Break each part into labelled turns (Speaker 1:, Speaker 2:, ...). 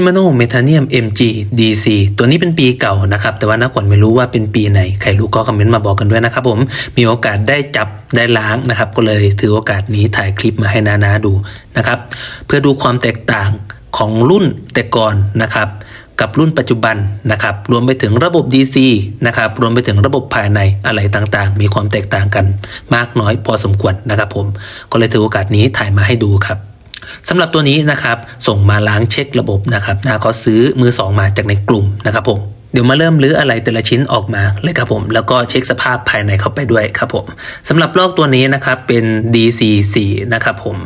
Speaker 1: Shimano Metanium MG DC ตัวนี้เป็นปีเก่านะครับ แต่ว่านักขวัญไม่รู้ว่าเป็นปีไหน ใครรู้ก็คอมเมนต์มาบอกกันด้วยนะครับผม มีโอกาสได้จับได้ล้างนะครับ ก็เลยถือโอกาสนี้ถ่ายคลิปมาให้นานาดูนะครับ เพื่อดูความแตกต่างของรุ่นแต่ก่อนนะครับกับรุ่นปัจจุบันนะครับ รวมไปถึงระบบ DC นะครับ รวมไปถึงระบบภายในอะไรต่างๆ มีความแตกต่างกันมากน้อยพอสมควรนะครับผม ก็เลยถือโอกาสนี้ถ่ายมาให้ดูครับ สำหรับตัวนี้นะครับส่งมาล้างเช็คระบบนะครับนะเขาซื้อมือสองมาจากในกลุ่มนะครับผมเดี๋ยวมาเริ่มรื้ออะไรแต่ละชิ้นออกมาเลยครับผมแล้วก็เช็คสภาพภายในเข้าไปด้วยครับผมสำหรับลอกตัวนี้นะครับเป็น DC4 นะครับผม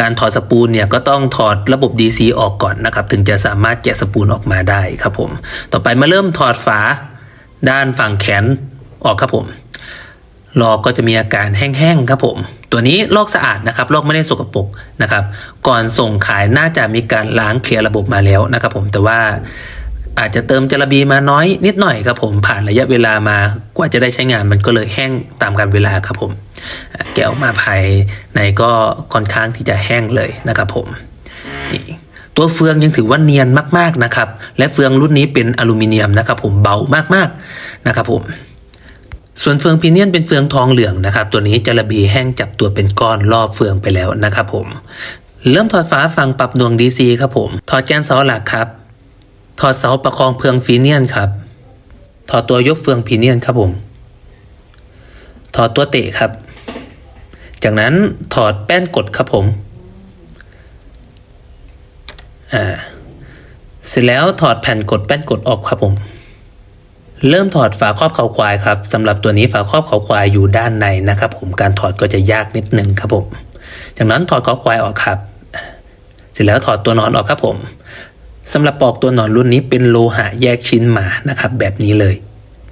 Speaker 1: การถอดสปูลเนี่ยก็ต้องถอดระบบ DC ออกก่อนนะครับถึงจะสามารถแกะสปูลออกมาได้ครับผมต่อไปมาเริ่มถอดฝาด้านฝั่งแขนออกครับผม ลอกก็จะมีอาการแห้งๆครับผม ตัวนี้ลอกสะอาดนะครับ ลอกไม่ได้สกปรกนะครับ ก่อนส่งขายน่าจะมีการล้างเคลียร์ระบบมาแล้วนะครับผม แต่ว่าอาจจะเติมจาระบีมาน้อยนิดหน่อยครับผม ผ่านระยะเวลามากว่าจะได้ใช้งานมันก็เลยแห้งตามการเวลาครับผม แกะออกมาภายในก็ค่อนข้างที่จะแห้งเลยนะครับผมนี่ตัวเฟืองยังถือว่าเนียนมากๆนะครับ และเฟืองรุ่นนี้เป็นอลูมิเนียมนะครับผมเบามากๆนะครับผม ส่วนเฟืองพีเนียนเป็นเฟืองทองเหลืองนะครับ ตัวนี้จะระบีแห้งจับตัวเป็นก้อนรอบเฟืองไปแล้วนะครับผม เริ่มถอดฝาฝั่งปรับดวง DC ครับผม ถอดแกนเสาหลักครับ ถอดเสาประคองเฟืองฟีเนียนครับ ถอดตัวยกเฟืองพีเนียนครับผม ถอดตัวเตะครับ จากนั้นถอดแป้นกดครับผมอ่าเสร็จแล้วถอดแผ่นกดแป้นกดออกครับผม เริ่มถอดฝาครอบเขาควายครับสำหรับตัวนี้ฝาครอบเขาควายอยู่ด้านในนะครับ ผมการถอดก็จะยากนิดนึงครับผมจากนั้นถอดเขาควายออกครับ เสร็จแล้วถอดตัวนอนออกครับผมสำหรับปลอกตัวนอนรุ่นนี้เป็นโลหะแยกชิ้นมานะครับ แบบนี้เลย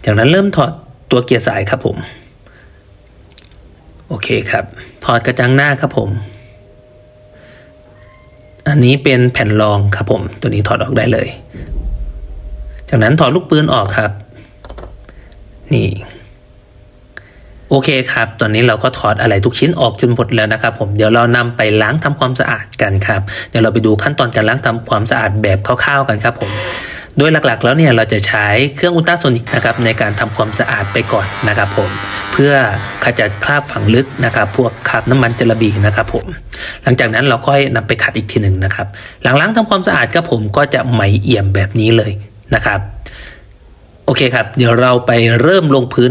Speaker 1: จากนั้นเริ่มถอดตัวเกียร์สายครับผม โอเคครับ ถอดกระจังหน้าครับผม อันนี้เป็นแผ่นรองครับผม ตัวนี้ถอดออกได้เลย จากนั้นถอดลูกปืนออกครับ นี่ โอเคครับ ตอนนี้เราก็ถอดอะไรทุกชิ้นออกจนหมดแล้วนะครับ ผมเดี๋ยวเรานำไปล้างทำความสะอาดกันครับ เดี๋ยวเราไปดูขั้นตอนการล้างทำความสะอาดแบบคร่าวๆกันครับ ผมโดยหลักๆ แล้วเนี่ยเราจะใช้เครื่องอุลตราโซนิกนะครับในการทำความสะอาดไปก่อนนะครับผมเพื่อขจัดคราบฝังลึกนะครับพวกคราบน้ำมันจระบีนะครับผมหลังจากนั้นเราก็นำไปขัดอีกทีหนึ่งนะครับ หลังล้างทำความสะอาดครับผมก็จะไหมเอี่ยมแบบนี้เลยนะครับ โอเคครับ เดี๋ยวเราไปเริ่มลงพื้น